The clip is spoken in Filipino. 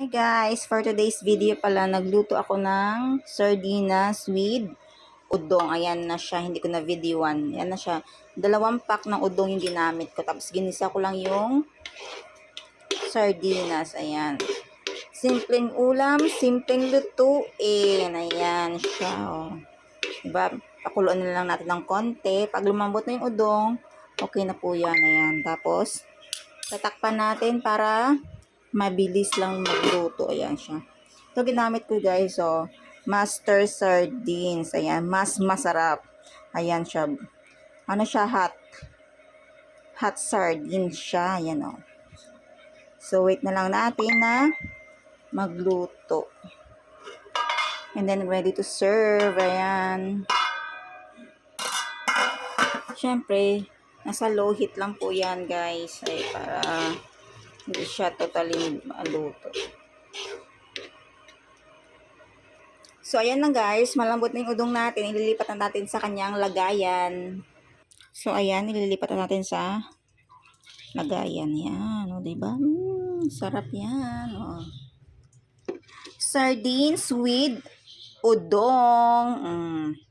Hey guys, for today's video pala, nagluto ako ng sardinas with udong. Ayan na siya, hindi ko na videoan. Ayan na siya. Dalawang pack ng udong yung ginamit ko. Tapos ginisa ko lang yung sardinas. Ayan. Simpleng ulam, simpleng lutuin. Ayan siya. Oh. Diba? Pakuluan na lang natin ng konti. Pag lumambot na yung udong, okay na po yan. Ayan. Tapos, tatakpan natin para mabilis lang magluto. Ayan siya. Ito ginamit ko guys, so master sardines. Ayan, mas masarap. Ayan siya. Ano siya, hot. Hot sardines siya. Ayan o. So, wait na lang natin na magluto. And then, ready to serve. Ayan. Siyempre, nasa low heat lang po yan guys. Ay, para hindi siya totally maluto. So, ayan na guys. Malambot na yung udong natin. Ililipat na natin sa kanyang lagayan. So, ayan. Ililipat na natin sa lagayan. Yan. O, diba? Mm, sarap yan. O. Sardines with udong. Mm.